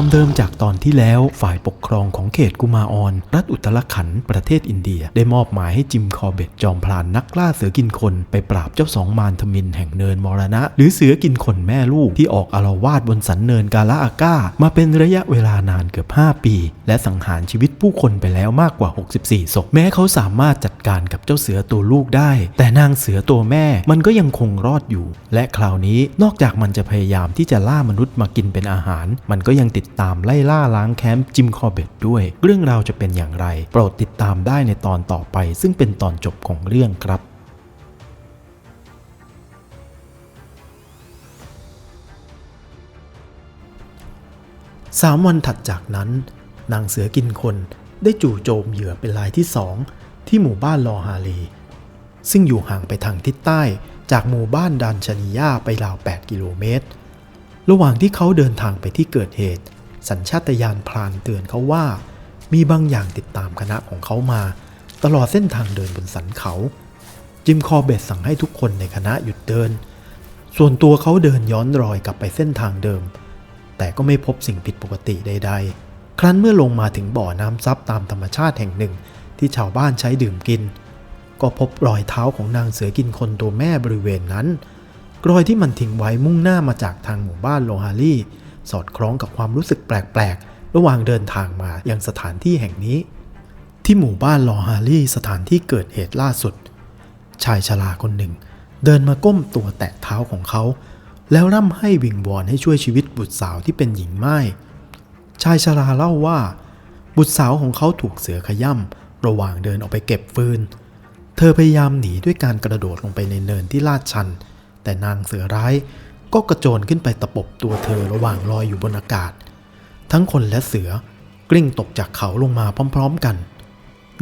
ความเดิมจากตอนที่แล้วฝ่ายปกครองของเขตกุมาออน รัฐอุตรขันธ์ประเทศอินเดีย ได้มอบหมายให้จิมคอเบตจอมพลานนักล่าเสือกินคน ไปปราบเจ้าสองมารทมินแห่งเนินมรณะ หรือเสือกินคนแม่ลูกที่ออกอารวาสบนสันเนินกาลาอาก้า มาเป็นระยะเวลานานเกือบ 5 ปี และสังหารชีวิตผู้คนไปแล้วมากกว่า 64ศพแม้เขาสามารถจัดการกับเจ้าเสือตัวลูกได้ แต่นางเสือตัวแม่มันก็ยังคงรอดอยู่ และคราวนี้นอกจากมันจะพยายามที่จะล่ามนุษย์มากินเป็นอาหาร มันก็ยังติดตามไล่ล่าล้างแค้นจิมคอเบตด้วย เรื่องราวจะเป็นอย่างไร โปรดติดตามได้ในตอนต่อไป ซึ่งเป็นตอนจบของเรื่องครับสามวันถัดจากนั้น นางเสือกินคนได้จู่โจมเหยื่อเป็นรายที่สองที่หมู่บ้านลอฮาลี ซึ่งอยู่ห่างไปทางทิศใต้จากหมู่บ้านดันชนียาไปราว 8 กิโลเมตร ระหว่างที่เขาเดินทางไปที่เกิดเหตุ สัญชาตญาณพรานเตือนเขาว่า มีบางอย่างติดตามคณะของเขามา ตลอดเส้นทางเดินบนสันเขา จิมคอร์เบตสั่งให้ทุกคนในคณะหยุดเดิน ส่วนตัวเขาเดินย้อนรอยกลับไปเส้นทางเดิม แต่ก็ไม่พบสิ่งผิดปกติใด ๆ ครั้นเมื่อลงมาถึงบ่อน้ำซับตามธรรมชาติแห่งหนึ่งที่ชาวบ้านใช้ดื่มกิน ก็พบรอยเท้าของนางเสือกินคนตัวแม่บริเวณนั้นรอยที่มันทิ้งไว้มุ่งหน้ามาจากทางหมู่บ้านโลฮารี สอดคล้องกับความรู้สึกแปลกๆ ระหว่างเดินทางมายังสถานที่แห่งนี้ ที่หมู่บ้านลอฮารีสถานที่เกิดเหตุล่าสุด ชายชราคนหนึ่ง เดินมาก้มตัวแตะเท้าของเขา แล้วร่ำให้วิงวอนให้ช่วยชีวิตบุตรสาวที่เป็นหญิงไม้ชายชราเล่าว่า บุตรสาวของเขาถูกเสือขย่ำระหว่างเดินออกไปเก็บฟืน เธอพยายามหนีด้วยการกระโดดลงไปในเนินที่ลาดชัน แต่นางเสือร้าย ก็กระโจนขึ้นไปตะปบตัวเธอระหว่างลอยอยู่บนอากาศ ทั้งคนและเสือกลิ้งตกจากเขาลงมาพร้อม ๆกัน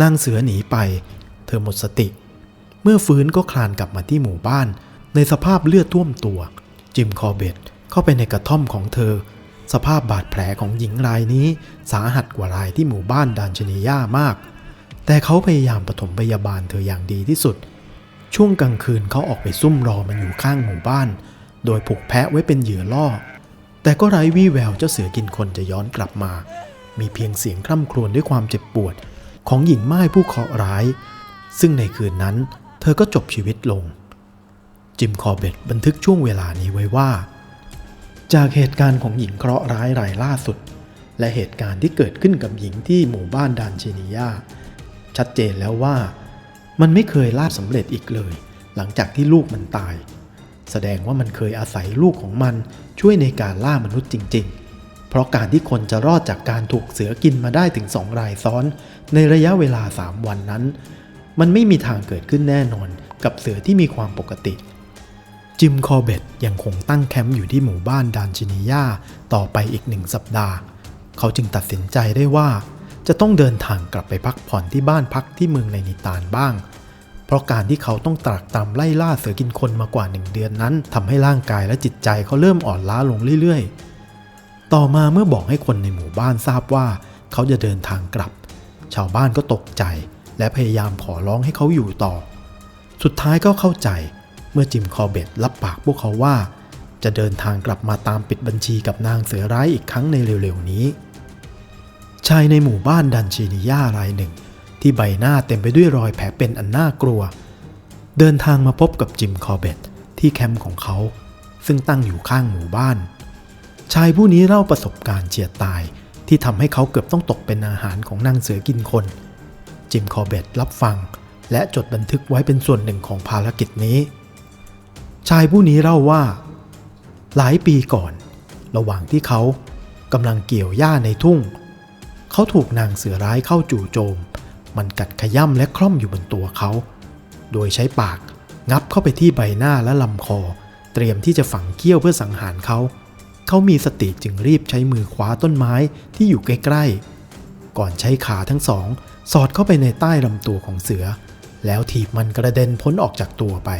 นางเสือหนีไป เธอหมดสติ เมื่อฟื้นก็คลานกลับมาที่หมู่บ้าน ในสภาพเลือดท่วมตัว จิมคอเบตเข้าไปในกระท่อมของเธอ สภาพบาดแผลของหญิงรายนี้ สาหัสกว่ารายที่หมู่บ้านดานชนียามาก แต่เขาพยายามปฐมพยาบาลเธออย่างดีที่สุด ช่วงกลางคืนเขาออกไปซุ่มรอมันอยู่ข้างหมู่บ้าน โดยผูกแพะไว้เป็นเหยื่อล่อ แต่ก็ไร้วี่แววเจ้าเสือกินคนจะย้อนกลับมา มีเพียงเสียงคร่ำครวญด้วยความเจ็บปวด ของหญิงไม้ผู้เคราะห์ร้าย ซึ่งในคืนนั้นเธอก็จบชีวิตลง จิมคอเบตบันทึกช่วงเวลานี้ไว้ว่า จากเหตุการณ์ของหญิงเคราะห์ร้ายรายล่าสุด และเหตุการณ์ที่เกิดขึ้นกับหญิงที่หมู่บ้านดานเชนียาชัดเจนแล้วว่า มันไม่เคยลาดสำเร็จอีกเลย หลังจากที่ลูกมันตาย แสดงว่ามันเคยอาศัยลูกของมันช่วยในการล่ามนุษย์จริง ๆ เพราะการที่คนจะรอดจากการถูกเสือกินมาได้ถึงสองรายซ้อน ในระยะเวลา 3 วันนั้น มันไม่มีทางเกิดขึ้นแน่นอนกับเสือที่มีความปกติ จิมคอเบตยังคงตั้งแคมป์อยู่ที่หมู่บ้านดานจินียาต่อไปอีกหนึ่งสัปดาห์ เขาจึงตัดสินใจได้ว่า จะต้องเดินทางกลับไปพักผ่อนที่บ้านพักที่เมืองในนิตานบ้าง เพราะการที่เขาต้องตรากตามไล่ล่าเสือกินคนมากว่าหนึ่งเดือนนั้นทำให้ร่างกายและจิตใจเขาเริ่มอ่อนล้าลงเรื่อยๆ ต่อมาเมื่อบอกให้คนในหมู่บ้านทราบว่า เขาจะเดินทางกลับ ชาวบ้านก็ตกใจ และพยายามขอร้องให้เขาอยู่ต่อ สุดท้ายก็เข้าใจเมื่อจิมคอเบตรับปากพวกเขาว่า จะเดินทางกลับมาตามปิดบัญชีกับนางเสือร้ายอีกครั้งในเร็วๆนี้ ชายในหมู่บ้านดันชีนิยารายหนึ่ง ที่ใบหน้าเต็มไปด้วยรอยแผลเป็นอันน่ากลัว เดินทางมาพบกับจิมคอร์เบตที่แคมป์ของเขา ซึ่งตั้งอยู่ข้างหมู่บ้าน ชายผู้นี้เล่าประสบการณ์เฉียดตายที่ทำให้เขาเกือบต้องตกเป็นอาหารของนางเสือกินคน จิมคอร์เบตรับฟัง และจดบันทึกไว้เป็นส่วนหนึ่งของภารกิจนี้ ชายผู้นี้เล่าว่า หลายปีก่อน ระหว่างที่เขากำลังเกี่ยวหญ้าในทุ่ง เขาถูกนางเสือร้ายเข้าจู่โจม มันกัดขย่ำและคล่อมอยู่บนตัวเขา โดยใช้ปากงับเข้าไปที่ใบหน้าและลำคอ เตรียมที่จะฝังเกี้ยวเพื่อสังหารเขา เขามีสติจึงรีบใช้มือคว้าต้นไม้ที่อยู่ใกล้ๆ ก่อนใช้ขาทั้งสอง สอดเข้าไปในใต้ลำตัวของเสือ แล้วถีบมันกระเด็นพ้นออกจากตัวไป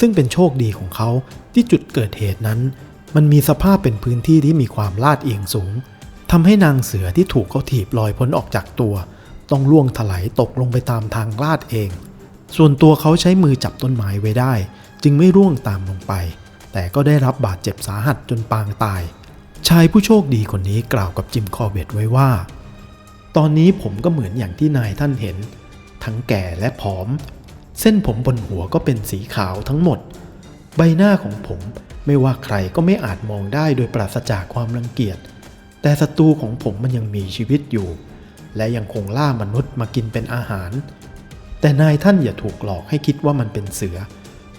ซึ่งเป็นโชคดีของเขาที่จุดเกิดเหตุนั้น มันมีสภาพเป็นพื้นที่ที่มีความลาดเอียงสูงทำให้นางเสือที่ถูกเขาถีบลอยพ้นออกจากตัว ต้องล่วงถลายตกลงไปตามทางลาดเอง ส่วนตัวเขาใช้มือจับต้นไม้ไว้ได้ จึงไม่ร่วงตามลงไป แต่ก็ได้รับบาดเจ็บสาหัสจนปางตาย ชายผู้โชคดีคนนี้กล่าวกับจิมคอเบตไว้ว่า ตอนนี้ผมก็เหมือนอย่างที่นายท่านเห็น ทั้งแก่และผอม เส้นผมบนหัวก็เป็นสีขาวทั้งหมด ใบหน้าของผมไม่ว่าใครก็ไม่อาจมองได้โดยปราศจากความรังเกียจ แต่ศัตรูของผมมันยังมีชีวิตอยู่ และยังคงล่ามนุษย์มากินเป็นอาหาร แต่นายท่านอย่าถูกหลอกให้คิดว่ามันเป็นเสือ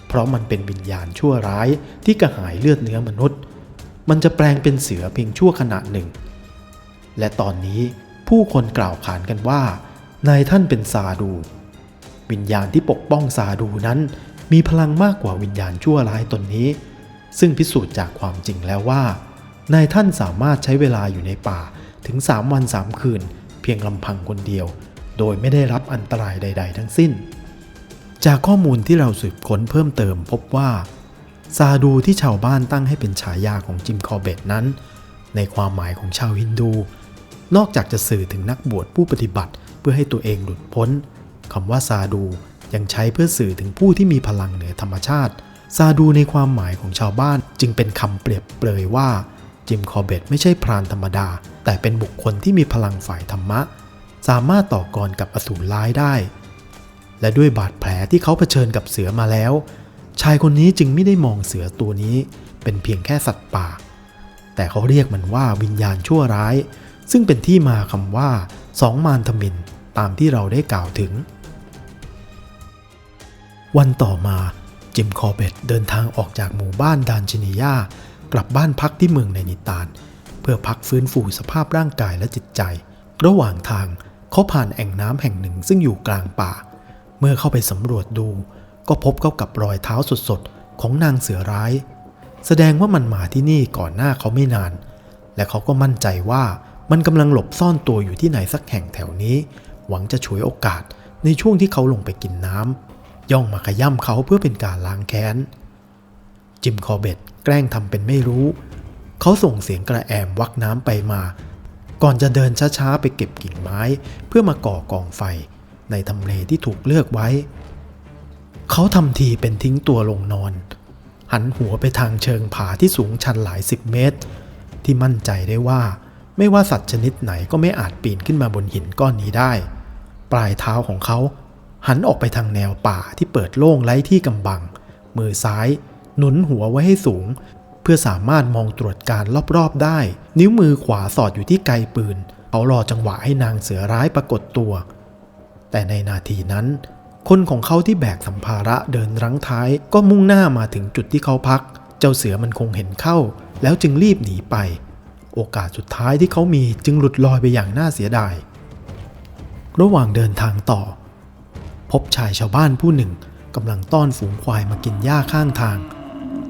เพราะมันเป็นวิญญาณชั่วร้ายที่กระหายเลือดเนื้อมนุษย์ มันจะแปลงเป็นเสือเพียงชั่วขณะหนึ่ง และตอนนี้ผู้คนกล่าวขานกันว่า นายท่านเป็นซาดู วิญญาณที่ปกป้องซาดูนั้น มีพลังมากกว่าวิญญาณชั่วร้ายตนนี้ ซึ่งพิสูจน์จากความจริงแล้วว่านายท่านสามารถใช้เวลาอยู่ในป่าถึง 3 วัน 3 คืน เพียงลำพังคนเดียว โดยไม่ได้รับอันตรายใด ๆ ทั้งสิ้น จากข้อมูลที่เราสืบค้นเพิ่มเติมพบว่า ซาดูที่ชาวบ้านตั้งให้เป็นฉายาของจิมคอเบตนั้น ในความหมายของชาวฮินดู นอกจากจะสื่อถึงนักบวชผู้ปฏิบัติเพื่อให้ตัวเองหลุดพ้นคำว่าซาดูยังใช้เพื่อสื่อถึงผู้ที่มีพลังเหนือธรรมชาติ ซาดูในความหมายของชาวบ้านจึงเป็นคำเปรียบเปรยว่า จิมคอร์เบตไม่ใช่พรานธรรมดา แต่เป็นบุคคลที่มีพลังฝ่ายธรรมะ สามารถต่อกรกับอสูรร้ายได้ และด้วยบาดแผลที่เขาเผชิญกับเสือมาแล้ว ชายคนนี้จึงไม่ได้มองเสือตัวนี้ เป็นเพียงแค่สัตว์ป่า แต่เขาเรียกมันว่าวิญญาณชั่วร้าย ซึ่งเป็นที่มาคำว่าสองมารทมินตามที่เราได้กล่าวถึง วันต่อมาจิมคอร์เบตเดินทางออกจากหมู่บ้านดานชินิยา กลับบ้านพักที่เมืองในนิตาน เพื่อพักฟื้นฟูสภาพร่างกายและจิตใจ ระหว่างทางเขาผ่านแอ่งน้ำแห่งหนึ่งซึ่งอยู่กลางป่า เมื่อเข้าไปสำรวจดู ก็พบเข้ากับรอยเท้าสดๆของนางเสือร้าย แสดงว่ามันมาที่นี่ก่อนหน้าเขาไม่นาน และเขาก็มั่นใจว่ามันกำลังหลบซ่อนตัวอยู่ที่ไหนสักแห่งแถวนี้ หวังจะฉวยโอกาสในช่วงที่เขาลงไปกินน้ำย่องมาขย่ำเขาเพื่อเป็นการล้างแค้น จิมคอเบต แกล้งทำเป็นไม่รู้ เขาส่งเสียงกระแอมวักน้ำไปมา ก่อนจะเดินช้าๆไปเก็บกิ่งไม้ เพื่อมาก่อกองไฟ ในทำเลที่ถูกเลือกไว้ เขาทำทีเป็นทิ้งตัวลงนอน หันหัวไปทางเชิงผาที่สูงชันหลายสิบเมตร ที่มั่นใจได้ว่า ไม่ว่าสัตว์ชนิดไหนก็ไม่อาจปีนขึ้นมาบนหินก้อนนี้ได้ ปลายเท้าของเขาหันออกไปทางแนวป่าที่เปิดโล่งไร้ที่กำบัง มือซ้าย หนุนหัวไว้ให้สูง เพื่อสามารถมองตรวจการรอบๆได้ นิ้วมือขวาสอดอยู่ที่ไกปืน เขารอจังหวะให้นางเสือร้ายปรากฏตัว แต่ในนาทีนั้น คนของเขาที่แบกสัมภาระเดินรั้งท้ายก็มุ่งหน้ามาถึงจุดที่เขาพัก เจ้าเสือมันคงเห็นเข้า แล้วจึงรีบหนีไป โอกาสสุดท้ายที่เขามีจึงหลุดลอยไปอย่างน่าเสียดาย ระหว่างเดินทางต่อ พบชายชาวบ้านผู้หนึ่งกำลังต้อนฝูงควายมากินหญ้าข้างทาง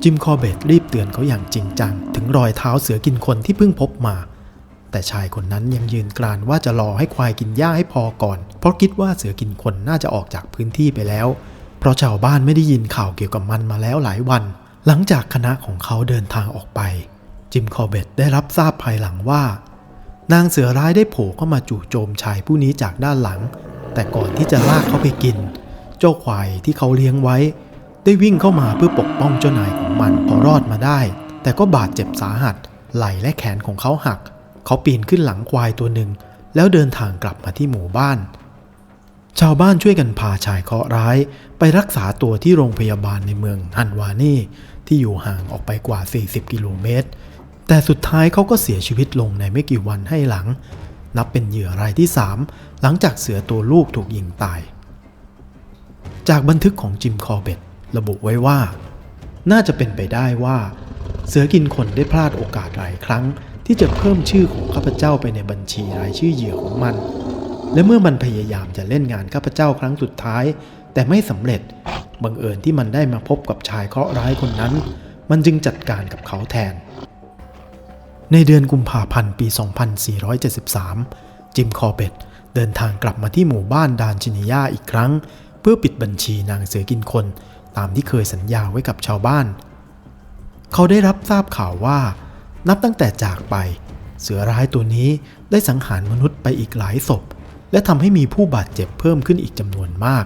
จิมคอเบตรีบเตือนเขาอย่างจริงจัง ถึงรอยเท้าเสือกินคนที่เพิ่งพบมา แต่ชายคนนั้นยังยืนกรานว่าจะรอให้ควายกินหญ้าให้พอก่อน เพราะคิดว่าเสือกินคนน่าจะออกจากพื้นที่ไปแล้ว เพราะชาวบ้านไม่ได้ยินข่าวเกี่ยวกับมันมาแล้วหลายวัน หลังจากคณะของเขาเดินทางออกไป จิมคอเบตได้รับทราบภายหลังว่า นางเสือร้ายได้โผล่เข้ามาจู่โจมชายผู้นี้จากด้านหลัง แต่ก่อนที่จะลากเขาไปกิน เจ้าควายที่เขาเลี้ยงไว้ ได้วิ่งเข้ามาเพื่อปกป้องเจ้านายของมันพอรอดมาได้ แต่ก็บาดเจ็บสาหัส ไหล่และแขนของเขาหัก เขาปีนขึ้นหลังควายตัวหนึ่ง แล้วเดินทางกลับมาที่หมู่บ้าน ชาวบ้านช่วยกันพาชายเคราะห์ร้าย ไปรักษาตัวที่โรงพยาบาลในเมืองฮันวานี่ที่อยู่ห่างออกไปกว่า 40 กิโลเมตร แต่สุดท้ายเขาก็เสียชีวิตลงในไม่กี่วันให้หลัง นับเป็นเหยื่อรายที่ 3 หลังจากเสือตัวลูกถูกยิงตาย จากบันทึกของจิมคอเบต ระบุไว้ว่า น่าจะเป็นไปได้ว่า เสือกินคนได้พลาดโอกาสหลายครั้ง ที่จะเพิ่มชื่อของข้าพเจ้าไปในบัญชีรายชื่อเหยื่อของมัน และเมื่อมันพยายามจะเล่นงานข้าพเจ้าครั้งสุดท้าย แต่ไม่สำเร็จบังเอิญที่มันได้มาพบกับชายเคราะห์ร้ายคนนั้น มันจึงจัดการกับเขาแทน ในเดือนกุมภาพันธ์ปี 2473 จิมคอเบตเดินทางกลับมาที่หมู่บ้านดานชินิยาอีกครั้ง เพื่อปิดบัญชีนางเสือกินคน ตามที่เคยสัญญาไว้กับชาวบ้าน เขาได้รับทราบข่าวว่า นับตั้งแต่จากไป เสือร้ายตัวนี้ได้สังหารมนุษย์ไปอีกหลายศพ และทำให้มีผู้บาดเจ็บเพิ่มขึ้นอีกจำนวนมาก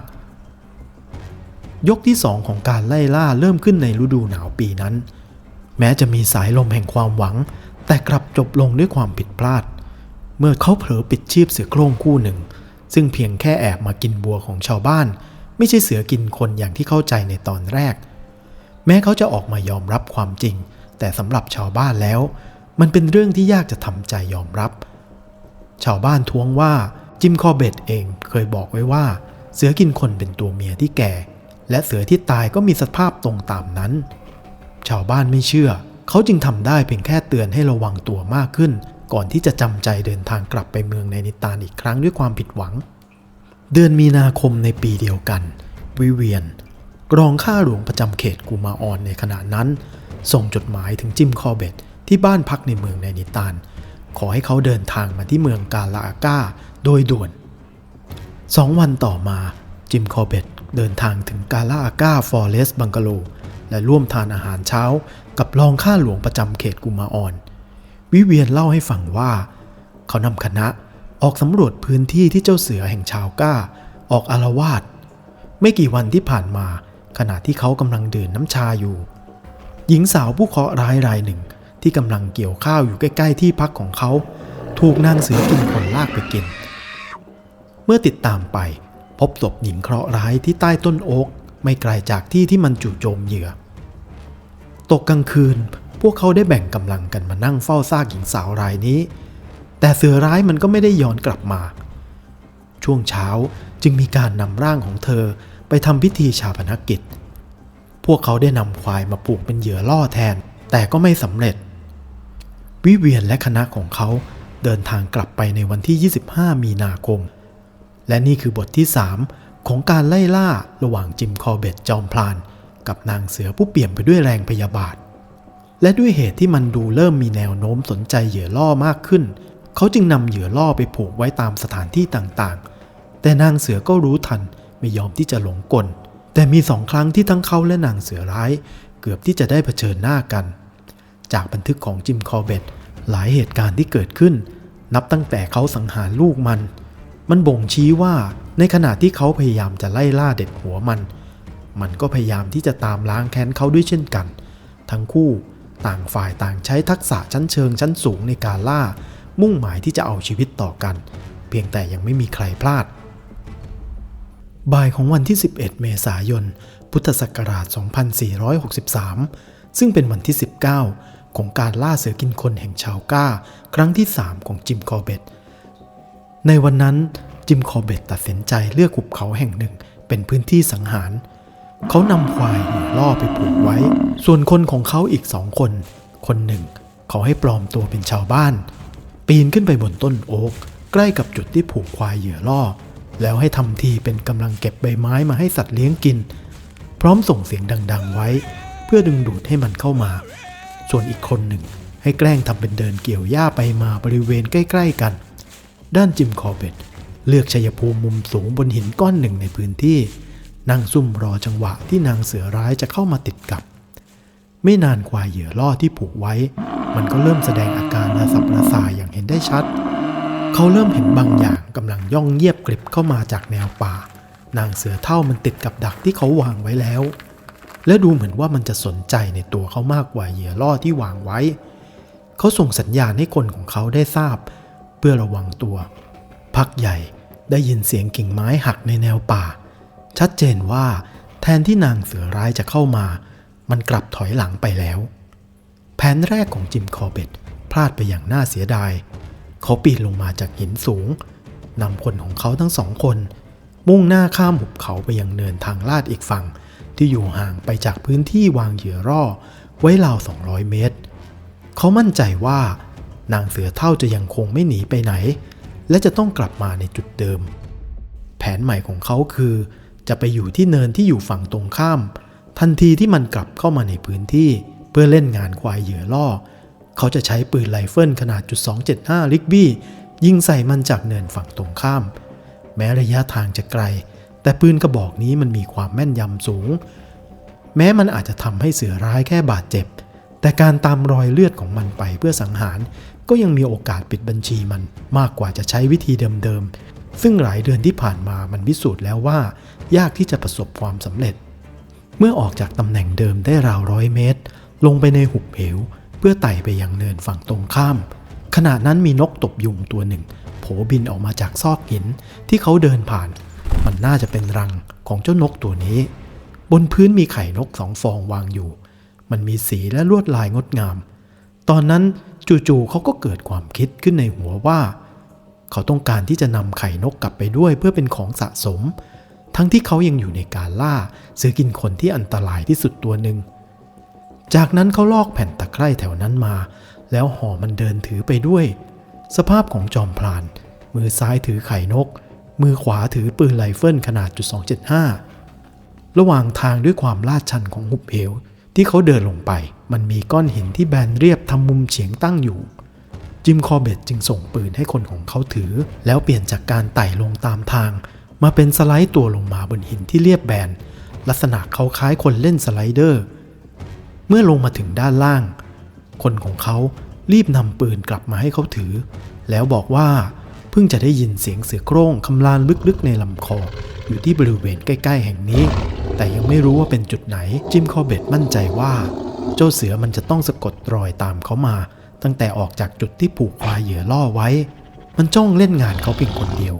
ยกที่สองของการไล่ล่าเริ่มขึ้นในฤดูหนาวปีนั้น แม้จะมีสายลมแห่งความหวัง แต่กลับจบลงด้วยความผิดพลาด เมื่อเขาเผลอปิดชีพเสือโคร่งคู่หนึ่ง ซึ่งเพียงแค่แอบมากินบัวของชาวบ้าน ไม่ใช่เสือกินคนอย่างที่เข้าใจในตอนแรก แม้เขาจะออกมายอมรับความจริง แต่สำหรับชาวบ้านแล้ว มันเป็นเรื่องที่ยากจะทำใจยอมรับ ชาวบ้านท้วงว่าจิมคอเบตเองเคยบอกไว้ว่า เสือกินคนเป็นตัวเมียที่แก่ และเสือที่ตายก็มีสภาพตรงตามนั้น ชาวบ้านไม่เชื่อ เขาจึงทำได้เพียงแค่เตือนให้ระวังตัวมากขึ้น ก่อนที่จะจำใจเดินทางกลับไปเมืองในนิตานอีกครั้งด้วยความผิดหวัง เดือนมีนาคมในปีเดียวกัน วิเวียน รองข้าหลวงประจำเขตกูมาออนในขณะนั้น ส่งจดหมายถึงจิมคอเบตที่บ้านพักในเมืองในนิตาน ขอให้เขาเดินทางมาที่เมืองกาลาอาก้าโดยด่วนสองวันต่อมา จิมคอเบตเดินทางถึงกาลาอาก้าฟอร์เรสบังกะโล และร่วมทานอาหารเช้า กับรองข้าหลวงประจำเขตกุมาออน วิเวียนเล่าให้ฟังว่า เขานำคณะ ออกสำรวจพื้นที่ที่เจ้าเสือแห่งชาวก้า ออกอารวาสไม่กี่วันที่ผ่านมา ขณะที่เขากำลังดื่มน้ำชาอยู่ หญิงสาวผู้เคราะห์ร้ายรายหนึ่งที่กำลังเกี่ยวข้าวอยู่ใกล้ ๆ ที่พักของเขา ถูกนางเสือกินคนลากไปกิน เมื่อติดตามไป พบศพหญิงเคราะห์ร้ายที่ใต้ต้นโอ๊กไม่ไกลจากที่ที่มันจู่โจมเหยื่อ ตกกลางคืนพวกเขาได้แบ่งกำลังกันมานั่งเฝ้าซากหญิงสาวรายนี้ แต่เสือร้ายมันก็ไม่ได้ย้อนกลับมา ช่วงเช้าจึงมีการนำร่างของเธอไปทำพิธีชาปนกิจ พวกเขาได้นำควายมาปลูกเป็นเหยื่อล่อแทน แต่ก็ไม่สำเร็จ วิเวียนและคณะของเขาเดินทางกลับไปในวันที่ 25 มีนาคม และนี่คือบทที่ 3 ของการไล่ล่าระหว่างจิมคอเบตจอมพลาน กับนางเสือผู้เปี่ยมไปด้วยแรงพยาบาท และด้วยเหตุที่มันดูเริ่มมีแนวโน้มสนใจเหยื่อล่อมากขึ้น เขาจึงนำเหยื่อล่อไปผูกไว้ตามสถานที่ต่างๆ แต่นางเสือก็รู้ทันไม่ยอมที่จะหลงกล แต่มีสองครั้งที่ทั้งเขาและนางเสือร้าย เกือบที่จะได้เผชิญหน้ากัน จากบันทึกของจิมคอเบตหลายเหตุการณ์ที่เกิดขึ้น นับตั้งแต่เขาสังหารลูกมัน มันบ่งชี้ว่าในขณะที่เขาพยายามจะไล่ล่าเด็ดหัวมัน มันก็พยายามที่จะตามล้างแค้นเขาด้วยเช่นกัน ทั้งคู่ต่างฝ่ายต่างใช้ทักษะชั้นเชิงชั้นสูงในการล่า มุ่งหมายที่จะเอาชีวิตต่อกัน เพียงแต่ยังไม่มีใครพลาด บ่ายของวันที่ 11 เมษายน พุทธศักราช 2463 ซึ่งเป็นวันที่ 19 ของการล่าเสือกินคนแห่งชาวก้า ครั้งที่ 3 ของจิมคอเบตในวันนั้นจิมคอเบตตัดสินใจเลือกหุบเขาแห่งหนึ่งเป็นพื้นที่สังหาร เขานำควายหล่อไปผูกไว้ ส่วนคนของเขาอีกสองคน คนหนึ่ง เขาให้ปลอมตัวเป็นชาวบ้าน ปีนขึ้นไปบนต้นโอ๊กใกล้กับจุดที่ผูกควายเหยื่อล่อ แล้วให้ทำทีเป็นกำลังเก็บใบไม้มาให้สัตว์เลี้ยงกิน พร้อมส่งเสียงดัง ๆ ไว้ เพื่อดึงดูดให้มันเข้ามา ส่วนอีกคนหนึ่งให้แกล้งทำเป็นเดินเกี่ยวหญ้าไปมาบริเวณใกล้ ๆ กัน ด้านจิมคอเบตเลือกชัยภูมิมุมสูงบนหินก้อนหนึ่งในพื้นที่ นั่งซุ่มรอจังหวะที่นางเสือร้ายจะเข้ามาติดกับ ไม่นานควายเหยื่อล่อที่ผูกไว้ มันก็เริ่มแสดงอาการระสับระสายอย่างเห็นได้ชัด เขาเริ่มเห็นบางอย่างกำลังย่องเยียบกริบเข้ามาจากแนวป่า นางเสือเท่ามันติดกับดักที่เขาวางไว้แล้ว และดูเหมือนว่ามันจะสนใจในตัวเขามากกว่าเหยื่อล่อที่วางไว้ เขาส่งสัญญาณให้คนของเขาได้ทราบ เพื่อระวังตัว พักใหญ่ได้ยินเสียงกิ่งไม้หักในแนวป่า ชัดเจนว่าแทนที่นางเสือร้ายจะเข้ามา มันกลับถอยหลังไปแล้ว แผนแรกของจิมคอเบตพลาดไปอย่างน่าเสียดาย เขาปีนลงมาจากหินสูงนำคนของเขาทั้งสองคน มุ่งหน้าข้ามหุบเขาไปยังเนินทางลาดอีกฝั่ง ที่อยู่ห่างไปจากพื้นที่วางเหยื่อร่อ ไว้ราว 200 เมตร เขามั่นใจว่านางเสือเท่าจะยังคงไม่หนีไปไหน และจะต้องกลับมาในจุดเดิม แผนใหม่ของเขาคือ จะไปอยู่ที่เนินที่อยู่ฝั่งตรงข้าม ทันทีที่มันกลับเข้ามาในพื้นที่เพื่อเล่นงานควายเหยื่อล่อ เขาจะใช้ปืนไรเฟิลขนาดจุด275ลิกบี้ยิงใส่มันจากเนินฝั่งตรงข้าม แม้ระยะทางจะไกล แต่ปืนกระบอกนี้มันมีความแม่นยำสูง แม้มันอาจจะทำให้เสือร้ายแค่บาดเจ็บ แต่การตามรอยเลือดของมันไปเพื่อสังหาร ก็ยังมีโอกาสปิดบัญชีมันมากกว่าจะใช้วิธีเดิมๆซึ่งหลายเดือนที่ผ่านมามันพิสูจน์แล้วว่า ยากที่จะประสบความสำเร็จ เมื่อออกจากตำแหน่งเดิมได้ราวร้อยเมตร ลงไปในหุบเหว เพื่อไต่ไปยังเนินฝั่งตรงข้าม ขณะนั้นมีนกตบยุงตัวหนึ่ง โผบินออกมาจากซอกหินที่เขาเดินผ่าน มันน่าจะเป็นรังของเจ้านกตัวนี้ บนพื้นมีไข่นกสองฟองวางอยู่ มันมีสีและลวดลายงดงาม ตอนนั้นจู่ๆเขาก็เกิดความคิดขึ้นในหัวว่า เขาต้องการที่จะนำไข่นกกลับไปด้วยเพื่อเป็นของสะสม ทั้งที่เขายังอยู่ในการล่าเสือกินคนที่อันตรายที่สุดตัวหนึ่ง จากนั้นเขาลอกแผ่นตะไคร่แถวนั้นมา แล้วห่อมันเดินถือไปด้วย สภาพของจอมพลาน มือซ้ายถือไข่นก มือขวาถือปืนไรเฟิลขนาดจุด275 ระหว่างทางด้วยความลาดชันของหุบเหว ที่เขาเดินลงไป มันมีก้อนหินที่แบนเรียบทำมุมเฉียงตั้งอยู่จิมคอเบตจึงส่งปืนให้คนของเขาถือ แล้วเปลี่ยนจากการไต่ลงตามทาง มาเป็นสไลด์ตัวลงมาบนหินที่เรียบแบน ลักษณะเขาคล้ายคนเล่นสไลเดอร์ เมื่อลงมาถึงด้านล่าง คนของเขารีบนำปืนกลับมาให้เขาถือ แล้วบอกว่าเพิ่งจะได้ยินเสียงเสือโคร่งคำรามลึกๆในลำคออยู่ที่บริเวณใกล้ ๆ แห่งนี้ แต่ยังไม่รู้ว่าเป็นจุดไหนจิมคอเบตมั่นใจว่า เจ้าเสือมันจะต้องสะกดรอยตามเขามา ตั้งแต่ออกจากจุดที่ผูกควายเหยื่อล่อไว้ มันจ้องเล่นงานเขาเพียงคนเดียว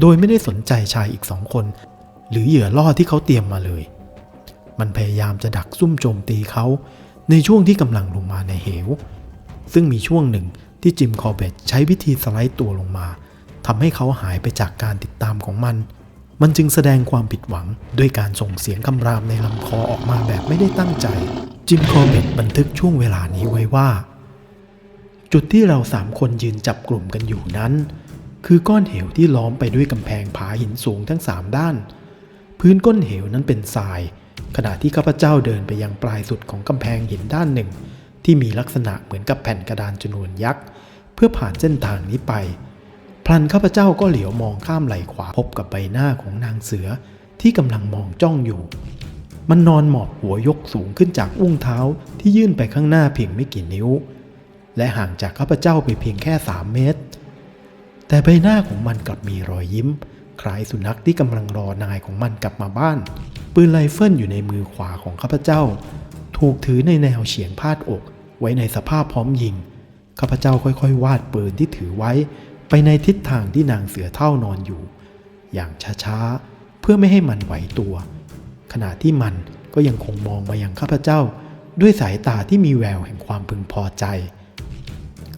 โดยไม่ได้สนใจชายอีกสองคน หรือเหยื่อล่อที่เขาเตรียมมาเลย มันพยายามจะดักซุ่มโจมตีเขาในช่วงที่กำลังลงมาในเหว ซึ่งมีช่วงหนึ่งที่จิมคอร์เบตใช้วิธีสไลด์ตัวลงมาทำให้เขาหายไปจากการติดตามของมัน มันจึงแสดงความผิดหวังด้วยการส่งเสียงคำรามในลำคอออกมาแบบไม่ได้ตั้งใจ จิมคอร์เบตบันทึกช่วงเวลานี้ไว้ว่า จุดที่เราสามคนยืนจับกลุ่มกันอยู่นั้น คือก้อนเหวที่ล้อมไปด้วยกำแพงผาหินสูงทั้งสามด้าน พื้นก้นเหวนั้นเป็นทราย ขณะที่ข้าพเจ้าเดินไปยังปลายสุดของกำแพงหินด้านหนึ่ง ที่มีลักษณะเหมือนกับแผ่นกระดานจำนวนยักษ์ เพื่อผ่านเส้นทางนี้ไป พลันข้าพเจ้าก็เหลียวมองข้ามไหล่ขวาพบกับใบหน้าของนางเสือที่กำลังมองจ้องอยู่ มันนอนหมอบหัวยกสูงขึ้นจากอุ้งเท้าที่ยื่นไปข้างหน้าเพียงไม่กี่นิ้ว และห่างจากข้าพเจ้าไปเพียงแค่สามเมตร แต่ใบหน้าของมันกลับมีรอยยิ้ม คล้ายสุนัขที่กำลังรอนายของมันกลับมาบ้าน ปืนไรเฟิลอยู่ในมือขวาของข้าพเจ้า ถูกถือในแนวเฉียงพาดอก ไว้ในสภาพพร้อมยิง ข้าพเจ้าค่อยๆ วาดปืนที่ถือไว้ ไปในทิศทางที่นางเสือเท่านอนอยู่ อย่างช้าๆ เพื่อไม่ให้มันไหวตัว ขณะที่มันก็ยังคงมองมายังข้าพเจ้า ด้วยสายตาที่มีแววแห่งความพึงพอใจ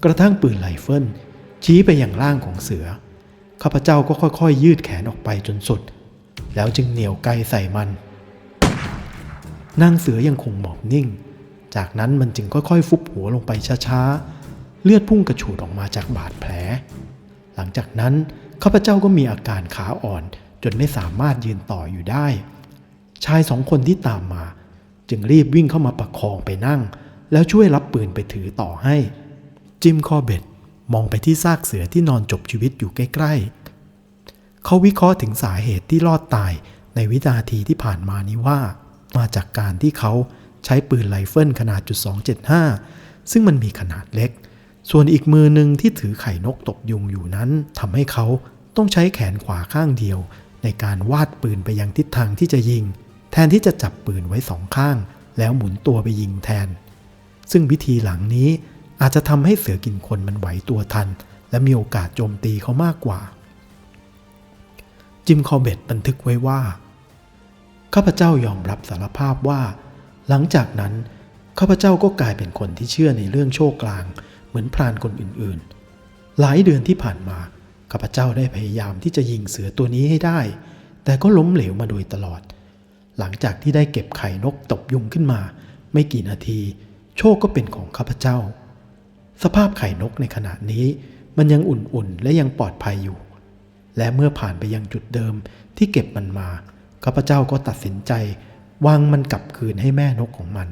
กระทั่งปืนไรเฟิล ชี้ไปอยังร่างของเสือ ข้าพเจ้าก็ค่อยๆ ยืดแขนออกไปจนสุด แล้วจึงเหนี่ยวไกใส่มัน นางเสือยังคงหมอบนิ่ง จากนั้นมันจึงค่อยๆ ฟุบหัวลงไปช้าๆ เลือดพุ่งกระฉูดออกมาจากบาดแผล หลังจากนั้นข้าพเจ้าก็มีอาการขาอ่อนจนไม่สามารถยืนต่ออยู่ได้ ชายสองคนที่ตามมา จึงรีบวิ่งเข้ามาประคองไปนั่ง แล้วช่วยรับปืนไปถือต่อให้ จิมคอเบต มองไปที่ซากเสือที่นอนจบชีวิตอยู่ใกล้ๆ เขาวิเคราะห์ถึงสาเหตุที่รอดตายในวินาทีที่ผ่านมานี้ว่า มาจากการที่เขาใช้ปืนไรเฟิลขนาดจุด275 ซึ่งมันมีขนาดเล็ก ส่วนอีกมือหนึ่งที่ถือไข่นกตกยุงอยู่นั้นทำให้เขาต้องใช้แขนขวาข้างเดียว ในการวาดปืนไปยังทิศทางที่จะยิง แทนที่จะจับปืนไว้สองข้าง แล้วหมุนตัวไปยิงแทน ซึ่งวิธีหลังนี้ อาจจะทำให้เสือกินคนมันไหวตัวทัน และมีโอกาสโจมตีเขามากกว่า จิมคอเบตบันทึกไว้ว่า ข้าพเจ้ายอมรับสารภาพว่า หลังจากนั้น ข้าพเจ้าก็กลายเป็นคนที่เชื่อในเรื่องโชคกลาง เหมือนพรานคนอื่นๆ หลายเดือนที่ผ่านมาข้าพเจ้าได้พยายามที่จะยิงเสือตัวนี้ให้ได้ แต่ก็ล้มเหลวมาโดยตลอด หลังจากที่ได้เก็บไข่นกตบยุงขึ้นมา ไม่กี่นาที โชคก็เป็นของข้าพเจ้า สภาพไข่นกในขณะนี้ มันยังอุ่นๆ และยังปลอดภัยอยู่ และเมื่อผ่านไปยังจุดเดิมที่เก็บมันมาข้าพเจ้าก็ตัดสินใจวางมันกลับคืนให้แม่นกของมัน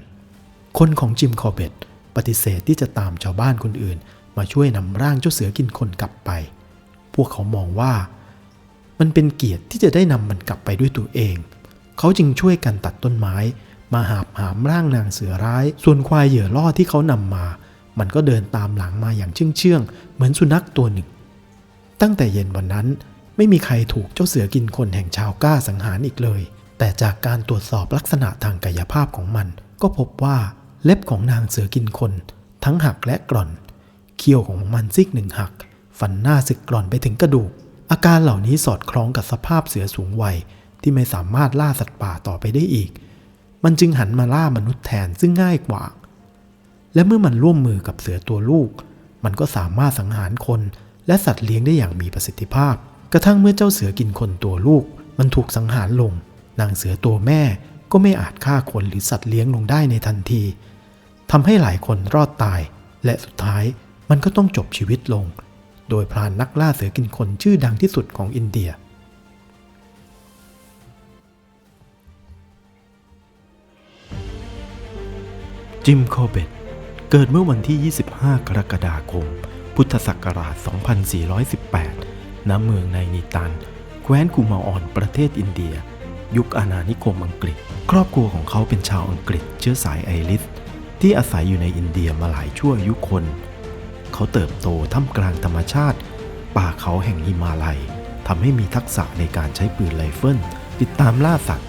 คนของจิมคอเบตปฏิเสธที่จะตามชาวบ้านคนอื่น มาช่วยนำร่างเจ้าเสือกินคนกลับไป พวกเขามองว่า มันเป็นเกียรติที่จะได้นำมันกลับไปด้วยตัวเอง เขาจึงช่วยกันตัดต้นไม้ มาหาบหามร่างนางเสือร้าย ส่วนควายเหยื่อล่อที่เขานำมา มันก็เดินตามหลังมาอย่างเชื่องเชื่องเหมือนสุนัขตัวหนึ่ง ตั้งแต่เย็นวันนั้นไม่มีใครถูกเจ้าเสือกินคนแห่งชาวก้าสังหารอีกเลย แต่จากการตรวจสอบลักษณะทางกายภาพของมัน ก็พบว่าเล็บของนางเสือกินคน ทั้งหักและกร่อน เขี้ยวของมันซิกหนึ่งหัก ฟันหน้าสึกกร่อนไปถึงกระดูก อาการเหล่านี้สอดคล้องกับสภาพเสือสูงวัยที่ไม่สามารถล่าสัตว์ป่าต่อไปได้อีก มันจึงหันมาล่ามนุษย์แทนซึ่งง่ายกว่า และเมื่อมันร่วมมือกับเสือตัวลูก มันก็สามารถสังหารคนและสัตว์เลี้ยงได้อย่างมีประสิทธิภาพ กระทั่งเมื่อเจ้าเสือกินคนตัวลูก มันถูกสังหารลง นางเสือตัวแม่ก็ไม่อาจฆ่าคนหรือสัตว์เลี้ยงลงได้ในทันทีทำให้หลายคนรอดตาย และสุดท้ายมันก็ต้องจบชีวิตลง โดยพรานนักล่าเสือกินคนชื่อดังที่สุดของอินเดีย จิม คอเบต เกิดเมื่อวันที่ 25 กรกฎาคม พุทธศักราช 2418 ณ เมืองในนิตัน แคว้นกุมาออน ประเทศอินเดีย ยุคอาณานิคมอังกฤษ ครอบครัวของเขาเป็นชาวอังกฤษเชื้อสายไอริส ที่อาศัยอยู่ในอินเดียมาหลายชั่วอายุคน เขาเติบโตท่ามกลางธรรมชาติ ป่าเขาแห่งหิมาลัยทำให้มีทักษะในการใช้ปืนไรเฟิลติดตามล่าสัตว์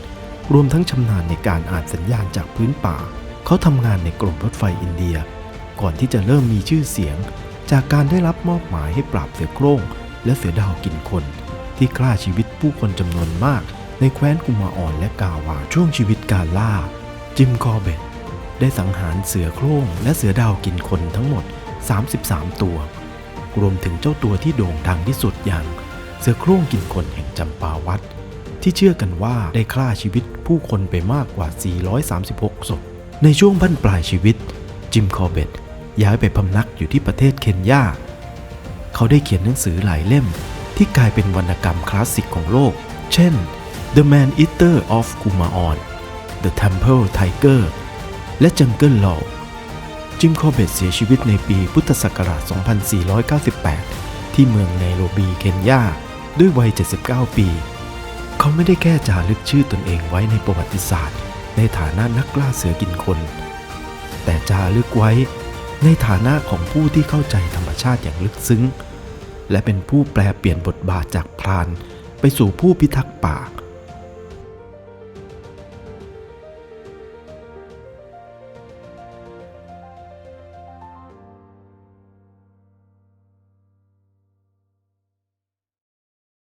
รวมทั้งชำนาญในการอ่านสัญญาณจากพื้นป่า เขาทำงานในกรมรถไฟอินเดีย ก่อนที่จะเริ่มมีชื่อเสียง จากการได้รับมอบหมายให้ปราบเสือโคร่ง และเสือดาวกินคน ที่กล้าชีวิตผู้คนจำนวนมาก ในแคว้นกุมาอ่อนและกาวาช่วงชีวิตการล่า จิมคอเบตได้สังหารเสือโคร่ง และเสือดาวกินคนทั้งหมด 33 ตัว รวมถึงเจ้าตัวที่โด่งดังที่สุดอย่าง เสือโคร่งกินคนแห่งจำปาวัดที่เชื่อกันว่าได้ฆ่าชีวิตผู้คนไปมากกว่า 436 ศพ ในช่วงบั้นปลายชีวิต จิมคอร์เบตย้ายไปพำนักอยู่ที่ประเทศเคนยา เขาได้เขียนหนังสือหลายเล่มที่กลายเป็นวรรณกรรมคลาสสิกของโลก เช่น The Man Eater of Kumaon The Temple Tiger และ Jungle Law จิมคอร์เบตเสียชีวิตในปีพุทธศักราช 2498 ที่เมืองไนโรบี เคนยา ด้วยวัย 79 ปี เขาไม่ได้แค่จารึกชื่อตนเองไว้ในประวัติศาสตร์ ในฐานะนักล่าเสือกินคน แต่จาลึกไว้ในฐานะของผู้ที่เข้าใจธรรมชาติอย่างลึกซึ้ง และเป็นผู้แปลเปลี่ยนบทบาทจากพรานไปสู่ผู้พิทักษ์ป่า